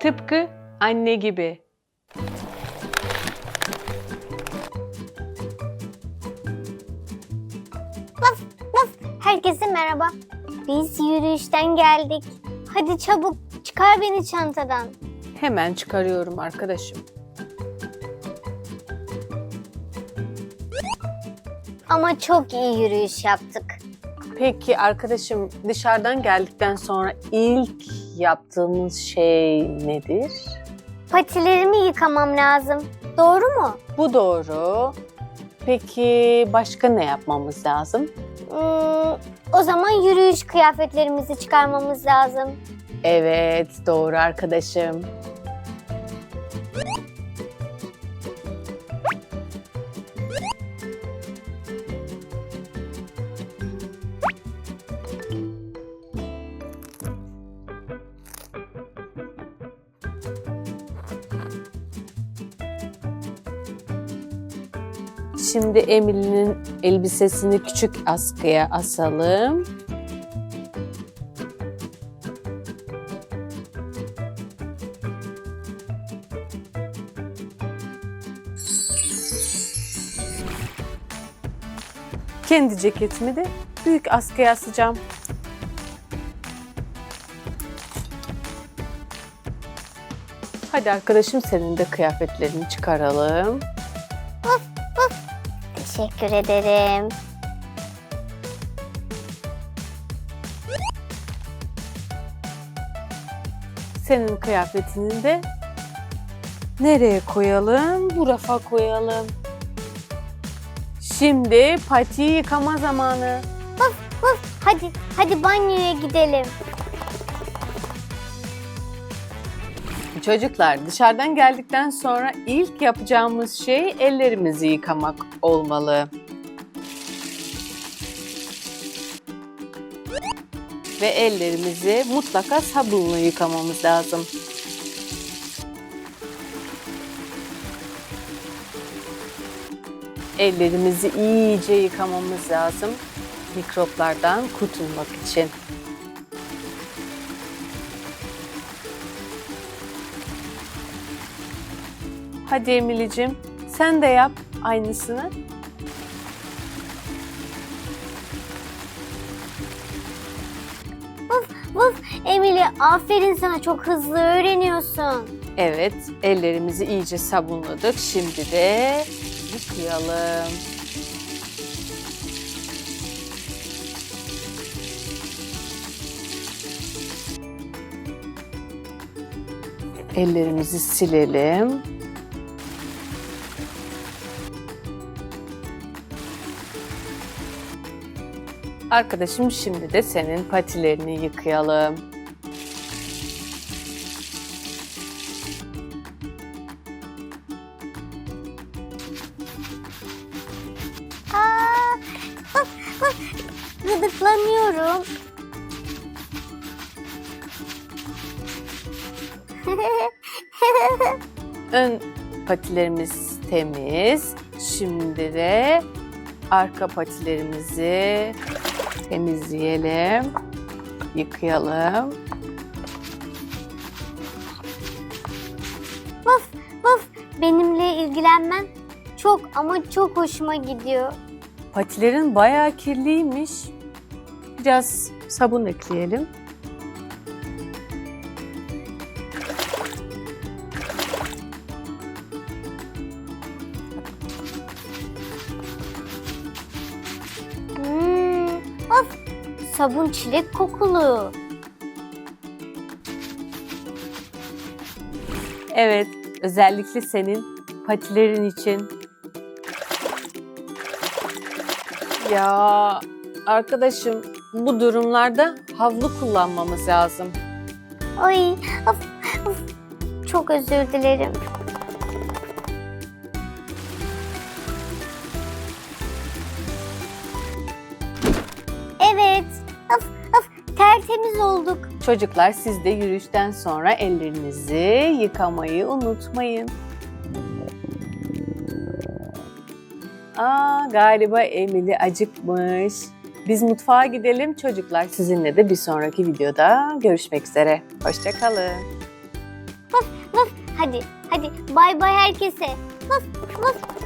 Tıpkı anne gibi. Herkese merhaba. Biz yürüyüşten geldik. Hadi çabuk çıkar beni çantadan. Hemen çıkarıyorum arkadaşım. Ama çok iyi yürüyüş yaptık. Peki arkadaşım dışarıdan geldikten sonra ilk yaptığımız şey nedir? Patilerimi yıkamam lazım. Doğru mu? Bu doğru. Peki başka ne yapmamız lazım? Hmm, o zaman yürüyüş kıyafetlerimizi çıkarmamız lazım. Evet, doğru arkadaşım. Şimdi Emily'nin elbisesini küçük askıya asalım. Kendi ceketimi de büyük askıya asacağım. Hadi arkadaşım senin de kıyafetlerini çıkaralım. Teşekkür ederim. Senin kıyafetini de nereye koyalım? Bu rafa koyalım. Şimdi pati yıkama zamanı. Hadi, hadi banyoya gidelim. Çocuklar dışarıdan geldikten sonra ilk yapacağımız şey ellerimizi yıkamak olmalı. Ve ellerimizi mutlaka sabunla yıkamamız lazım. Ellerimizi iyice yıkamamız lazım mikroplardan kurtulmak için. Hadi Emilicim, sen de yap aynısını. Vuf, Emily aferin sana çok hızlı öğreniyorsun. Evet, ellerimizi iyice sabunladık. Şimdi de yıkayalım. Ellerimizi silelim. Arkadaşım şimdi de senin patilerini yıkayalım. Aa. Gıdıklanıyorum. Ön patilerimiz temiz. Şimdi de arka patilerimizi temizleyelim. Yıkayalım. Vuf, vuf. Benimle ilgilenmen çok ama çok hoşuma gidiyor. Patilerin bayağı kirliymiş. Biraz sabun ekleyelim. Sabun çilek kokulu. Evet, özellikle senin patilerin için. Ya arkadaşım bu durumlarda havlu kullanmamız lazım. Ay, of, of. Çok özür dilerim. Of, of. Tertemiz olduk. Çocuklar siz de yürüyüşten sonra ellerinizi yıkamayı unutmayın. Aa galiba Emily acıkmış. Biz mutfağa gidelim çocuklar. Sizinle de bir sonraki videoda görüşmek üzere. Hoşçakalın. vaf vaf. Hadi hadi bay bay herkese. Vaf vaf